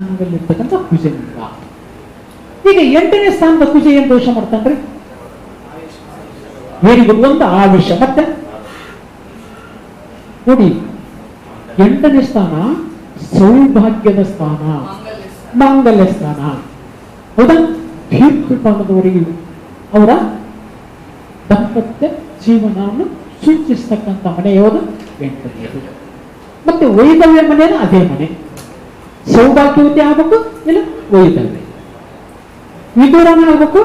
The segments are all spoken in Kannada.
ಸ್ಥಾನದಲ್ಲಿರ್ತಕ್ಕಂಥ ಕುಜನಿಂದ. ಈಗ ಎಂಟನೇ ಸ್ಥಾನದ ಕುಜ ಏನ್ ದೋಷ ಮಾಡ್ತಾನ್ರಿ? ಗುಡ್ ಒಂದು ಆವೇಶ ಮತ್ತೆ? ನೋಡಿ, ಎಂಟನೇ ಸ್ಥಾನ ಸೌಭಾಗ್ಯದ ಸ್ಥಾನ. ಮಾಂಗಲ್ಯ ಸ್ಥಾನ. ಹೌದಾ? ದೀರ್ಘಕಾಲದವರೆಗೆ ಅವರ ದಾಂಪತ್ಯ ಜೀವನವನ್ನು ಸೂಚಿಸ್ತಕ್ಕಂಥ ಮನೆ ಯಾವುದು? ಎಂಟನೆಯದು. ಮತ್ತೆ ವೈದವ್ಯ ಮನೆನ ಅದೇ ಮನೆ. ಸೌಭಾಗ್ಯವತಿ ಆಗ್ಬೇಕು? ಇಲ್ಲ ವೈದವ್ಯ ವಿದೂರನ ಆಗ್ಬೇಕು?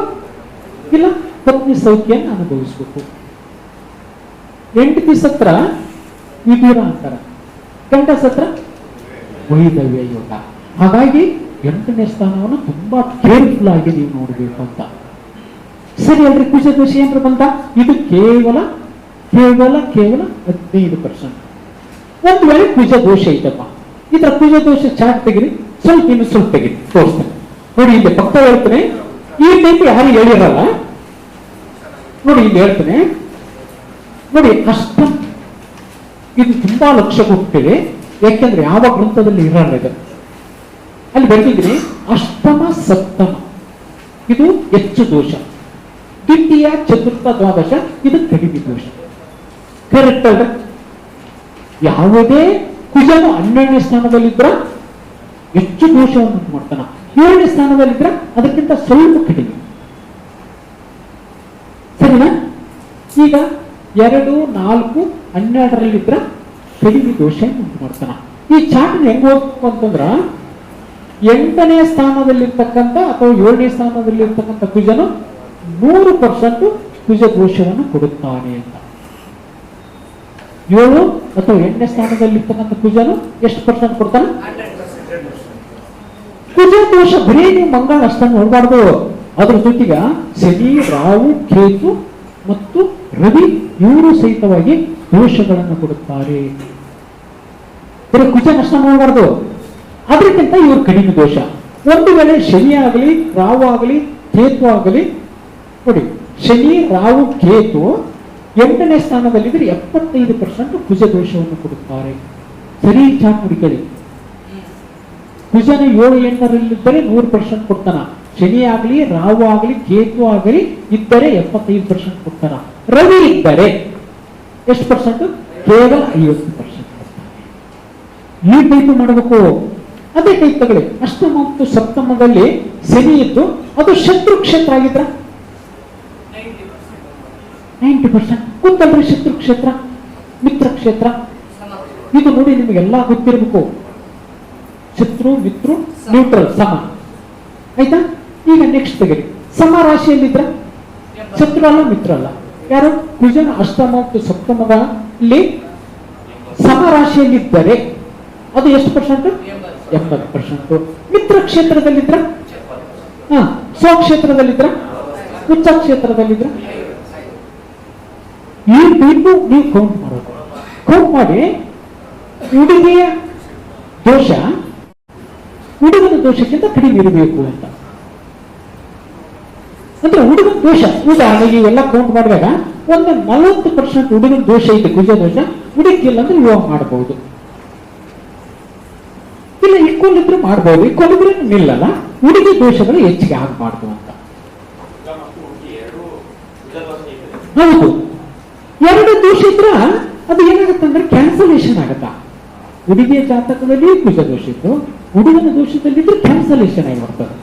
ಇಲ್ಲ, ಪತ್ನಿ ಸೌಖ್ಯನ ಅನುಭವಿಸ್ಬೇಕು. ಹೆಂಡತಿ ಸತ್ರ ವಿದೂರ ಅಂತಾರ ಗಂಡ ಸತ್ರ ವೈದವ್ಯ ಯೋಗ ಹಾಗಾಗಿ ಎಂಟನೇ ಸ್ಥಾನವನ್ನು ತುಂಬಾ ಕೇರ್ಫುಲ್ ಆಗಿ ನೀವು ನೋಡಬೇಕು ಅಂತ. ಸರಿ ಅಂದ್ರೆ ಕುಶ ದೋಷ ಏನ್ರ ಬಂತ? ಇದು ಕೇವಲ ಕೇವಲ ಕೇವಲ ಹದಿನೈದು ಪರ್ಸೆಂಟ್ ಒಂದು ವೇಳೆ ಕುಜ ದೋಷ ಐತಪ್ಪ. ಇದರ ಪೂಜೆ ದೋಷ ಚಾಟ್ ತೆಗಿರಿ, ಸ್ವಲ್ಪ ಇನ್ನು ಸ್ವಲ್ಪ ತೆಗಿರಿ ತೋರಿಸ್ತಾರೆ ನೋಡಿ ಇಲ್ಲಿ ಪಕ್ಕ ಹೇಳ್ತಾನೆ, ಈ ಟೈಪ್ ಯಾರು ಹೇಳಿರಲ್ಲ? ನೋಡಿ ಇಲ್ಲಿ ಹೇಳ್ತೇನೆ, ನೋಡಿ ಅಷ್ಟ, ಇದು ತುಂಬಾ ಲಕ್ಷ ಕೊಟ್ಟಿದೆ, ಯಾಕೆಂದ್ರೆ ಯಾವ ಗ್ರಂಥದಲ್ಲಿ ಇರಲ್ಲ ಇದು. ಅಲ್ಲಿ ಬರ್ತಿದ್ರಿ ಅಷ್ಟಮ, ಸಪ್ತಮ, ಇದು ಹೆಚ್ಚು ದೋಷ. ದ್ವಿತೀಯ, ಚತುರ್ಥ, ದ್ವಾದಶ, ಇದು ಕಡಿಮೆ ದೋಷ. ಕರೆಕ್ಟ್ ಅಲ್ರ ಯಾವುದೇ ಕುಜನು ಹನ್ನೆರಡನೇ ಸ್ಥಾನದಲ್ಲಿದ್ರ ಹೆಚ್ಚು ದೋಷವನ್ನು ಉಂಟು ಮಾಡ್ತಾನ ಏಳನೇ ಸ್ಥಾನದಲ್ಲಿದ್ರ ಅದಕ್ಕಿಂತ ಸ್ವಲ್ಪ ಕಡಿಮೆ. ಸರಿನಾ? ಈಗ ಎರಡು, ನಾಲ್ಕು ಹನ್ನೆರಡರಲ್ಲಿದ್ರ ಕಡಿಮೆ ದೋಷವನ್ನು ಉಂಟು ಮಾಡ್ತಾನ ಈ ಚಾಟ್ ಹೆಂಗ್ ಹೋಗ್ಬೇಕು ಅಂತಂದ್ರ, ಎಂಟನೇ ಸ್ಥಾನದಲ್ಲಿರ್ತಕ್ಕಂಥ ಅಥವಾ ಏಳನೇ ಸ್ಥಾನದಲ್ಲಿರ್ತಕ್ಕಂಥ ಕುಜನು ನೂರು ಪರ್ಸೆಂಟ್ ಕುಜ ದೋಷವನ್ನು ಕೊಡುತ್ತಾನೆ ಅಂತ. ಏಳು ಅಥವಾ ಎಂಟನೇ ಸ್ಥಾನದಲ್ಲಿರ್ತಕ್ಕಂಥ ಕುಜನು ಎಷ್ಟು ಪರ್ಸೆಂಟ್ ಕೊಡ್ತಾನೆ? ಕುಜ ದೋಷ ಬರೀ ನೀವು ಮಂಗಳ ಅಷ್ಟನ್ನು ನೋಡಬಾರ್ದು. ಅದ್ರ ಜೊತೆಗೆ ಶನಿ, ರಾಹು, ಕೇತು ಮತ್ತು ರವಿ ಇವರು ಸಹಿತವಾಗಿ ದೋಷಗಳನ್ನು ಕೊಡುತ್ತಾರೆ. ಬರೀ ಕುಜ ನಷ್ಟ ಮಾಡಬಾರ್ದು ಅದಕ್ಕಿಂತ ಇವರು ಕಡಿಮೆ ದೋಷ. ಒಂದು ವೇಳೆ ಶನಿ ಆಗಲಿ, ರಾಹು ಆಗಲಿ, ಕೇತು ಆಗಲಿ, ನೋಡಿ, ಶನಿ, ರಾಹು, ಕೇತು ಎಂಟನೇ ಸ್ಥಾನದಲ್ಲಿದ್ದರೆ ಎಪ್ಪತ್ತೈದು ಪರ್ಸೆಂಟ್ ಕುಜ ದೋಷವನ್ನು ಕೊಡುತ್ತಾರೆ. ಸರಿ ಹುಡುಕಲಿ ಕುಜನ ಏಳು ಎಂಟರಲ್ಲಿದ್ದರೆ ನೂರು ಪರ್ಸೆಂಟ್ ಕೊಡ್ತಾನ. ಶನಿ ಆಗಲಿ, ರಾಹು ಆಗಲಿ, ಕೇತು ಆಗಲಿ ಇದ್ದರೆ ಎಪ್ಪತ್ತೈದು ಪರ್ಸೆಂಟ್ ಕೊಡ್ತಾನ. ರವಿ ಇದ್ದರೆ ಎಷ್ಟು ಪರ್ಸೆಂಟ್ ಕೇವಲ ಐವತ್ತು ಪರ್ಸೆಂಟ್ ಈ ಟೈಪ್ ಮಾಡಬೇಕು. ಅದೇ ಟೈಪ್ ತಗೊಳ್ಳಿ. ಅಷ್ಟಮ ಮತ್ತು ಸಪ್ತಮದಲ್ಲಿ ಶನಿ ಇದ್ದು ಅದು ಶತ್ರು ಕ್ಷೇತ್ರ ಆಗಿದ್ರ? ನೈಂಟಿ ಪರ್ಸೆಂಟ್ ಗೊತ್ತಲ್ರಿ ಶತ್ರು ಕ್ಷೇತ್ರ, ಮಿತ್ರ ಕ್ಷೇತ್ರ. ಇದು ನೋಡಿ ನಿಮಗೆಲ್ಲ ಗೊತ್ತಿರಬೇಕು. ಶತ್ರು, ಮಿತ್ರ ನ್ಯೂಟ್ರಲ್ ಸಮ. ಆಯ್ತಾ? ಈಗ ನೆಕ್ಸ್ಟ್ ತೆಗೆ ಸಮ ರಾಶಿಯಲ್ಲಿದ್ರ? ಶತ್ರು ಅಲ್ಲ, ಮಿತ್ರ ಅಲ್ಲ. ಯಾರು? ಕುಜನ ಅಷ್ಟಮ ಮತ್ತು ಸಪ್ತಮದಲ್ಲಿ ಸಮ ರಾಶಿಯಲ್ಲಿದ್ದರೆ ಅದು ಎಷ್ಟು ಪರ್ಸೆಂಟ್ ಎಪ್ಪತ್ತು ಪರ್ಸೆಂಟ್ ಮಿತ್ರ ಕ್ಷೇತ್ರದಲ್ಲಿದ್ರ? ಹಾ, ಸ್ವಕ್ಷೇತ್ರದಲ್ಲಿದ್ರ? ಉಚ್ಚ ಕ್ಷೇತ್ರದಲ್ಲಿದ್ರ? ಈ ಟೈಪು ನೀವು ಕೌಂಟ್ ಮಾಡೋದು. ಕೌಂಟ್ ಮಾಡಿ ಹುಡುಗಿಯ ದೋಷ ಹುಡುಗನ ದೋಷಕ್ಕಿಂತ ಕಡಿಮೆ ಇರಬೇಕು ಅಂತ. ಅಂದ್ರೆ ಹುಡುಗನ ದೋಷ ಉದಾಹರಣೆಗೆ ಇವೆಲ್ಲ ಕೌಂಟ್ ಮಾಡಿದಾಗ ಒಂದು ನಲವತ್ತು ಪರ್ಸೆಂಟ್ ಹುಡುಗನ ದೋಷ ಇದೆ ಕುಜ ದೋಷ ಹುಡುಗಿಲ್ಲ ಅಂದ್ರೆ ವಿವಾಹ ಮಾಡಬಹುದು. ಇಲ್ಲ ಇಕ್ವಲ್ ಮಾಡಬಹುದು ಇಕ್ಕೊಂಡಿದ್ರೆ ನಿಲ್ಲಲ್ಲ. ಹುಡುಗಿ ದೋಷಗಳು ಹೆಚ್ಚಿಗೆ ಆಗಬಾರ್ದು ಅಂತ. ಹೌದು. ಎರಡು ದೋಷ ಇದ್ರ ಅದು ಏನಾಗುತ್ತೆ ಅಂದ್ರೆ ಕ್ಯಾನ್ಸಲೇಷನ್ ಆಗತ್ತಾ? ಹುಡುಗಿಯ ಜಾತಕದಲ್ಲಿ ಕುಜ ದೋಷ ಇತ್ತು. ಹುಡುಗನ ದೋಷದಲ್ಲಿದ್ರೆ ಕ್ಯಾನ್ಸಲೇಷನ್ ಆಗಿ ಬರ್ತದೆ.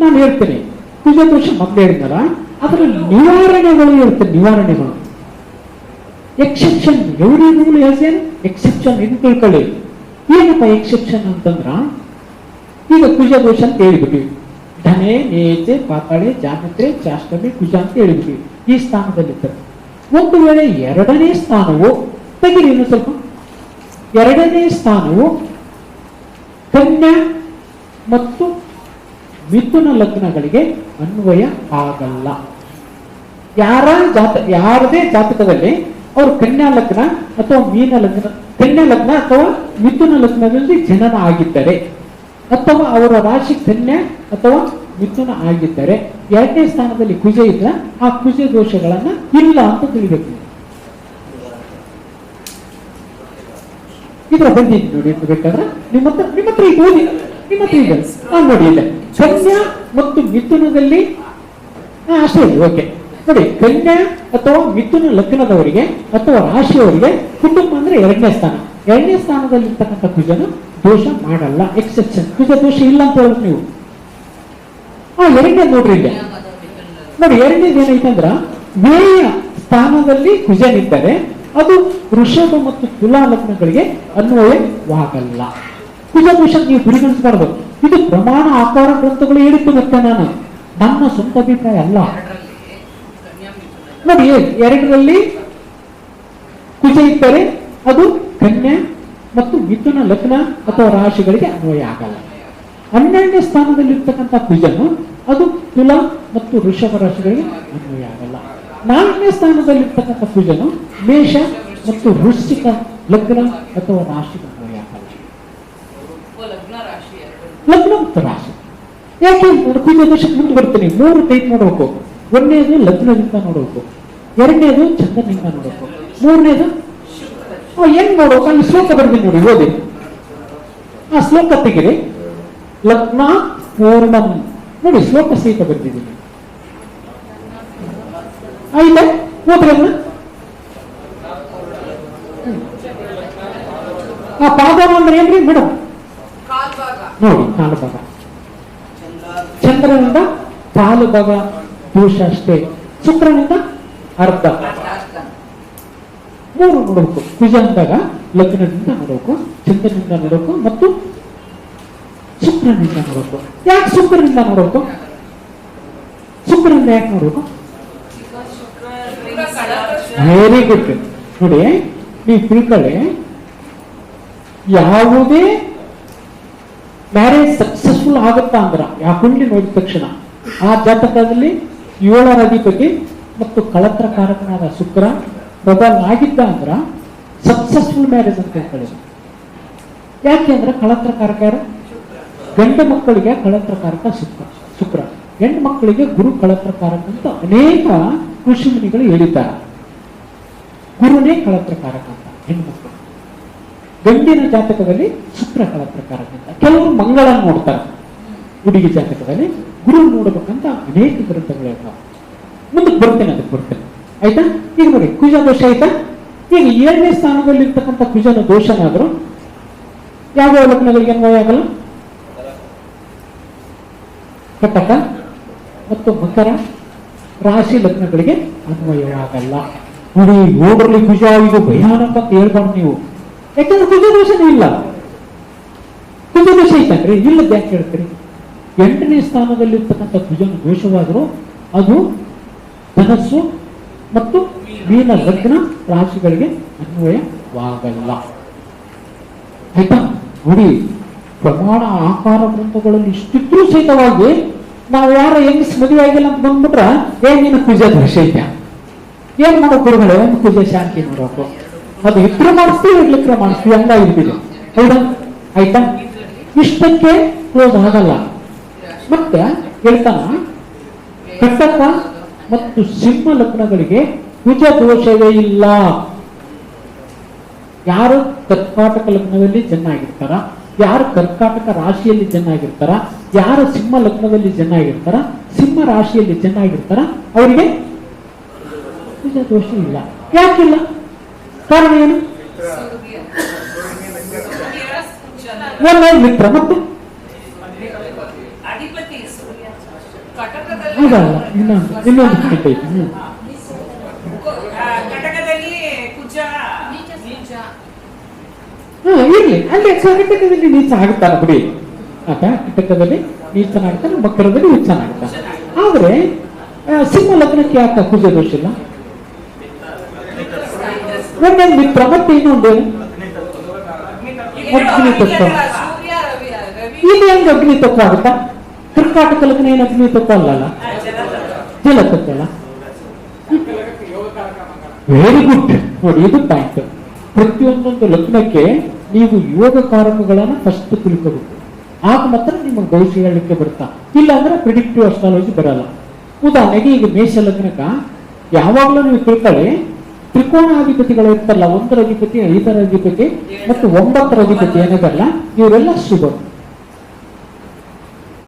ನಾನು ಹೇಳ್ತೇನೆ ಕುಜ ದೋಷ ಮೊದಲೇ ಹೇಳಿದ್ನಲ್ಲ, ಅದರ ನಿವಾರಣೆಗಳು ಇರುತ್ತೆ, ನಿವಾರಣೆಗಳು. ಎಕ್ಸೆಪ್ಷನ್ ಎವ್ರಿ ರೂಲ್ ಏನ್ ಎಕ್ಸೆಪ್ಷನ್ ಇನ್ ತಿಳ್ಕೊಳ್ಳಿ. ಏನಪ್ಪ ಎಕ್ಸೆಪ್ಷನ್ ಅಂತಂದ್ರ? ಈಗ ಕುಜ ದೋಷ ಅಂತ ಹೇಳಿಬಿಟ್ವಿ ಧನೆ ನೇತೆ ಪಾತಾಳೆ, ಜಾನತೆ, ಚಾಷ್ಟಮಿ, ಕುಜ ಅಂತ ಹೇಳಿಬಿಟ್ವಿ ಈ ಸ್ಥಾನದಲ್ಲಿದ್ದರು ಒಂದು ವೇಳೆ ಎರಡನೇ ಸ್ಥಾನವು, ತೆಗಿರಿ ಇನ್ನು ಸ್ವಲ್ಪ. ಎರಡನೇ ಸ್ಥಾನವು ಕನ್ಯಾ ಮತ್ತು ಮಿಥುನ ಲಗ್ನಗಳಿಗೆ ಅನ್ವಯ ಆಗಲ್ಲ. ಯಾರ ಜಾತ, ಯಾರದೇ ಜಾತಕದಲ್ಲಿ ಅವರು ಕನ್ಯಾ ಲಗ್ನ ಅಥವಾ ಮೀನ ಲಗ್ನ, ಕನ್ಯಾ ಲಗ್ನ ಅಥವಾ ಮಿಥುನ ಲಗ್ನದಲ್ಲಿ ಜನನ ಆಗಿದ್ದರೆ ಅಥವಾ ಅವರ ರಾಶಿ ಕನ್ಯಾ ಅಥವಾ ಮಿಥುನ ಆಗಿದ್ದರೆ ಎರಡನೇ ಸ್ಥಾನದಲ್ಲಿ ಕುಜ ಇದ್ರೆ, ಆ ಕುಜ ದೋಷಗಳನ್ನ ಇಲ್ಲ ಅಂತ ತಿಳಿಬೇಕು. ಇದ್ರ ಬಂದಿದ್ದು ನೋಡಿ ಅಂತ ಬೇಕಾದ್ರೆ ನಿಮ್ಮ ಹತ್ರ ನಿಮ್ಮ ಹತ್ರ ಓದಿ. ನಿಮ್ಮ ಹತ್ರ ಇದೆ. ನೋಡಿ ಇದೆ. ಕನ್ಯಾ ಮತ್ತು ಮಿಥುನದಲ್ಲಿ ಅಷ್ಟೇ ಇದೆ, ಓಕೆ. ನೋಡಿ, ಕನ್ಯಾ ಅಥವಾ ಮಿಥುನ ಲಗ್ನದವರಿಗೆ ಅಥವಾ ರಾಶಿಯವರಿಗೆ ಕುಟುಂಬ ಅಂದ್ರೆ ಎರಡನೇ ಸ್ಥಾನ. ಎರಡನೇ ಸ್ಥಾನದಲ್ಲಿ ಇರ್ತಕ್ಕಂಥ ಕುಜನು ದೋಷ ಮಾಡಲ್ಲ ಎಕ್ಸೆಪ್ಷನ್ ಕುಜ ದೋಷ ಇಲ್ಲ ಅಂತ ಹೇಳಕ್ ನೀವು. ಹಾ ಎರಡನೇ ನೋಡ್ರಿ ಇಲ್ಲಿ. ನೋಡಿ, ಎರಡನೇದು ಏನೈತಂದ್ರ ವೇಯ ಸ್ಥಾನದಲ್ಲಿ ಕುಜನಿದ್ದರೆ ಅದು ವೃಷಭ ಮತ್ತು ತುಲಾ ಲಗ್ನಗಳಿಗೆ ಅನ್ವಯವಾಗಲ್ಲ. ಕುಜ ದೋಷ ನೀವು ಪರಿಗಣಿಸಬಾರದು. ಇದು ಪ್ರಮಾಣ ಆಕಾರ ಗ್ರಂಥಗಳು ಹೇಳಿದ್ದು ಮತ್ತೆ ನಾನು. ನನ್ನ ಸ್ವಂತ ಅಭಿಪ್ರಾಯ ಅಲ್ಲ. ನೋಡಿ ಎರಡರಲ್ಲಿ ಕುಜ ಇದ್ದರೆ ಅದು ಕನ್ಯಾ ಮತ್ತು ಮಿಥುನ ಲಗ್ನ ಅಥವಾ ರಾಶಿಗಳಿಗೆ ಅನ್ವಯ ಆಗಲ್ಲ. ಹನ್ನೆರಡನೇ ಸ್ಥಾನದಲ್ಲಿರ್ತಕ್ಕಂಥ ಕುಜನು ಅದು ತುಲಾ ಮತ್ತು ಋಷಭ ರಾಶಿಗಳಿಗೆ ಅನ್ವಯ ಆಗಲ್ಲ. ನಾಲ್ಕನೇ ಸ್ಥಾನದಲ್ಲಿರ್ತಕ್ಕಂಥ ಕುಜನು ಮೇಷ ಮತ್ತು ವೃಶ್ಚಿಕ ಲಗ್ನ ಅಥವಾ ರಾಶಿಗೆ ಅನ್ವಯ ಆಗಲ್ಲ. ಲಗ್ನ ಮತ್ತು ರಾಶಿ. ಯಾಕೆ? ನೋಡಿ, ಕುಜ ದೋಷಕ್ಕೆ ಮುಂದೆ ಬರ್ತೀನಿ. ಮೂರು ಟೈಪ್ ನೋಡಬೇಕು. ಒಂದನೇದು ಲಗ್ನದಿಂದ ನೋಡಬೇಕು. ಎರಡನೇದು ಚಂದ್ರನಿಂದ ನೋಡಬೇಕು. ಮೂರನೇದು ಹೆಂಗ್ ನೋಡ್ಬೇಕು? ಅಲ್ಲಿ ಶ್ಲೋಕ ಬರ್ತೀನಿ ನೋಡಿ ಓದಿ. ಆ ಶ್ಲೋಕ ತೆಗಿರಿ. ಲಗ್ನ ಪೂರ್ಣಂ. ನೋಡಿ, ಶ್ಲೋಕ ಸಹಿತ ಬರ್ತಿದ್ದೀನಿ ಆಯ್ತಾ ಓದ್ರಿ ಅದನ್ನ. ಹ್ಮ್. ಆ ಪಾದ ಅಂದ್ರೆ ಏನ್ರಿ, ಮೇಡಮ್? ನೋಡಿ, ಕಾಲು ಭಾಗ. ಚಂದ್ರನಿಂದ ಕಾಲು ಭಾಗ ದೋಷ ಅಷ್ಟೇ. ಶುಕ್ರನಿಂದ ಅರ್ಧ. ಮೂರು ನೋಡಬೇಕು. ಕುಜ ಅಂದಾಗ ಲಗ್ನದಿಂದ ನೋಡಬೇಕು, ಚಂದ್ರನಿಂದ ನೋಡಬೇಕು, ಮತ್ತು ಶುಕ್ರನಿಂದ ನೋಡಬೇಕು ಯಾಕೆ ಶುಕ್ರನಿಂದ ನೋಡಬೇಕು ಶುಕ್ರನಿಂದ ಯಾಕೆ ನೋಡಬೇಕು ವೆರಿ ಗುಡ್ ನೋಡಿ ನೀವು ತಿಳ್ಕೊಳ್ಳಿ. ಯಾವುದೇ ಮ್ಯಾರೇಜ್ ಸಕ್ಸಸ್ಫುಲ್ ಆಗುತ್ತಾ ಅಂದ್ರ, ಆ ಕುಂಡಿ ನೋಡಿದ ತಕ್ಷಣ, ಆ ಜಾತಕದಲ್ಲಿ ಏಳರ ಅಧಿಪತಿ ಮತ್ತು ಕಳತ್ರಕಾರಕನಾದ ಶುಕ್ರ ಪ್ರಬಲ್ ಆಗಿದ್ದ ಅಂದ್ರ ಸಕ್ಸಸ್ಫುಲ್ ಮ್ಯಾರೇಜ್ ಅಂತ ಹೇಳ್ಕೊಳ್ಳಿ. ಯಾಕೆ ಅಂದ್ರೆ ಕಳತ್ರಕಾರಕ ಯಾರು? ಗಂಡು ಮಕ್ಕಳಿಗೆ ಕಳತ್ರಕಾರಕ ಶುಕ್ರ ಶುಕ್ರ. ಹೆಣ್ಣು ಮಕ್ಕಳಿಗೆ ಗುರು ಕಳತ್ರಕಾರಕ ಅಂತ ಅನೇಕ ಋಷಿ ಮುನಿಗಳು ಹೇಳಿದ್ದಾರೆ. ಗುರುನೇ ಕಳತ್ರಕಾರಕ ಅಂತ ಹೆಣ್ಣು ಮಕ್ಕಳು. ಗಂಡಿನ ಜಾತಕದಲ್ಲಿ ಶುಕ್ರ ಕಳತ್ರಕಾರಕ ಅಂತ. ಕೆಲವರು ಮಂಗಳ ನೋಡ್ತಾರೆ. ಹುಡುಗಿ ಜಾತಕದಲ್ಲಿ ಗುರು ನೋಡಬೇಕಂತ ಅನೇಕ ಗ್ರಂಥಗಳು ಹೇಳ್ತಾವೆ ಮುಂದಕ್ಕೆ ಬರ್ತೇನೆ, ಅದಕ್ಕೆ ಬರ್ತೇನೆ. ಆಯ್ತಾ? ಈಗ ನೋಡಿ, ಕುಜ ದೋಷ ಆಯ್ತಾ? ಈಗ ಏಳನೇ ಸ್ಥಾನದಲ್ಲಿ ಇರ್ತಕ್ಕಂಥ ಕುಜನ ದೋಷನಾದರೂ ಯಾವ ಲಗ್ನಗಳಿಗೆ ಅನ್ವಯ ಆಗಲ್ಲ? ಕಟಕ ಮತ್ತು ಮಕರ ರಾಶಿ ಲಗ್ನಗಳಿಗೆ ಅನ್ವಯವಾಗಲ್ಲ. ನೋಡಿ, ನೋಡ್ರಲ್ಲಿ ಕುಜ ಇದು ಭಯಾನಕ ಅಂತ ಹೇಳ್ಬಾರ್ದು ನೀವು. ಯಾಕಂದ್ರೆ ಕುಜ ದೋಷನೇ ಇಲ್ಲ. ಕುಜ ದೋಷ ಇತ್ತಂದ್ರೆ ಇಲ್ಲದ ಯಾಕೆ ಹೇಳ್ತೀರಿ? ಎಂಟನೇ ಸ್ಥಾನದಲ್ಲಿರ್ತಕ್ಕಂಥ ಕುಜನ ದೋಷವಾದರೂ ಅದು ಧನಸ್ಸು ಮತ್ತು ಮೀನ ಲಗ್ನ ರಾಶಿಗಳಿಗೆ ಅನ್ವಯವಾಗಲ್ಲ. ಆಯ್ತಾ? ನೋಡಿ ಪ್ರಮಾಣ ಆಕಾರ ಗ್ರಂಥಗಳಲ್ಲಿ ಇಷ್ಟಿದ್ರೂ ಸಹಿತವಾಗಿ ನಾವು ಯಾರ ಹೆಂಗಸ್ ಮದುವೆ ಆಗಿಲ್ಲ ಅಂತ ಬಂದ್ಬಿಟ್ರ ಏನ್ ನೀನು ಪೂಜೆ ದೃಶ್ಯ ಏನ್ ಮಾಡೋ ಗುರುಗಳೇ? ಒಂದು ಕುಜ ಶಾಂತಿ ನೋಡೋಕು ಅದು ಇಬ್ರು ಮಾಡಿಸ್ತೀವಿ ಇರ್ಲಿಕ್ಕೆ ಮಾಡಿಸ್ತೀವಿ ಹಂಗಾಗಿರ್ತೀವಿ ಹೌದಾ? ಆಯ್ತಾ? ಇಷ್ಟಕ್ಕೆ ಕ್ಲೋಸ್ ಆಗಲ್ಲ. ಮತ್ತೆ ಹೇಳ್ತಾನ ಕಟ್ಟಪ್ಪ ಮತ್ತು ಸಿಂಹ ಲಗ್ನಗಳಿಗೆ ಕುಜ ದೋಷವೇ ಇಲ್ಲ. ಯಾರು ಕರ್ಕಾಟಕ ಲಗ್ನದಲ್ಲಿ ಚೆನ್ನಾಗಿರ್ತಾರ ಯಾರು ಕರ್ಕಾಟಕ ರಾಶಿಯಲ್ಲಿ ಚೆನ್ನಾಗಿರ್ತಾರ ಯಾರು ಸಿಂಹ ಲಗ್ನದಲ್ಲಿ ಚೆನ್ನಾಗಿರ್ತಾರ ಸಿಂಹ ರಾಶಿಯಲ್ಲಿ ಚೆನ್ನಾಗಿರ್ತಾರ ಅವರಿಗೆ ದೋಷ ಇಲ್ಲ. ಯಾಕಿಲ್ಲ? ಕಾರಣ ಏನು? ಮಿತ್ರ ಮತ್ತು? ಇನ್ನೊಂದು ಇನ್ನೊಂದು ಪಾಯಿಂಟ್ ಐತಿ ಹ್ಮ್. ಆ, ಕಟಕದಲ್ಲಿ ಕುಜ ನೀಚ ಹಾ ಇರ್ಲಿ. ಅಲ್ಲಿ ಕರ್ನಾಟಕದಲ್ಲಿ ನೀಚ ಆಗ್ತಾರ ಬಿಡಿ. ಆತ ಕರ್ನಾಟಕದಲ್ಲಿ ನೀಚನಾಗ್ತಾನೆ ಮಕರದಲ್ಲಿ ನೀಚನಾಗ್ತಾನೆ ಆದ್ರೆ ಆದರೆ ಸಿಂಹ ಲಗ್ನಕ್ಕೆ ಯಾಕೆ ಪೂಜೆ ದೋಷಿಲ್ಲ? ಒಂದೇ ಮಿತ್ರ ಮತ್ತೆ ಇನ್ನೊಂದು ಅಗ್ನಿ ತತ್ವ. ಇದು ಹೆಂಗ್ ಅಗ್ನಿ ತತ್ವ ಆಗುತ್ತಾ? ಕರ್ನಾಟಕ ಲಗ್ನ ಏನು ಅಗ್ನಿ ತತ್ವ ಅಲ್ಲಲ್ಲ? ಆ. ಜಲ ತತ್ವ ಅಲ್ಲ ವೆರಿ ಗುಡ್ ನೋಡಿ ಇದು ಪಾಯಿಂಟ್ ಪ್ರತಿಯೊಂದೊಂದು ಲಗ್ನಕ್ಕೆ ನೀವು ಯೋಗ ಕಾರಕಗಳನ್ನ ಫಸ್ಟ್ ತಿಳ್ಕೋಬೇಕು. ಆಗ ಮಾತ್ರ ನಿಮಗೆ ಭವಿಷ್ಯ ಹೇಳಲಿಕ್ಕೆ ಬರ್ತಾ. ಇಲ್ಲ ಅಂದ್ರೆ ಪ್ರಿಡಿಕ್ಟಿವ್ ಅಸ್ಟ್ರಾಲಜಿ ಬರಲ್ಲ. ಉದಾಹರಣೆಗೆ ಈಗ ಮೇಷ ಲಗ್ನಕ ಯಾವಾಗಲೂ ನೀವು ತಿಳ್ಕೊಳ್ಳಿ, ತ್ರಿಕೋಣಾಧಿಪತಿಗಳು ಇರ್ತಲ್ಲ ಒಂದರ ಅಧಿಪತಿ, ಐದರ ಅಧಿಪತಿ ಮತ್ತು ಒಂಬತ್ತರ ಅಧಿಪತಿ ಏನಿದಲ್ಲ ಇವರೆಲ್ಲ ಶುಭ.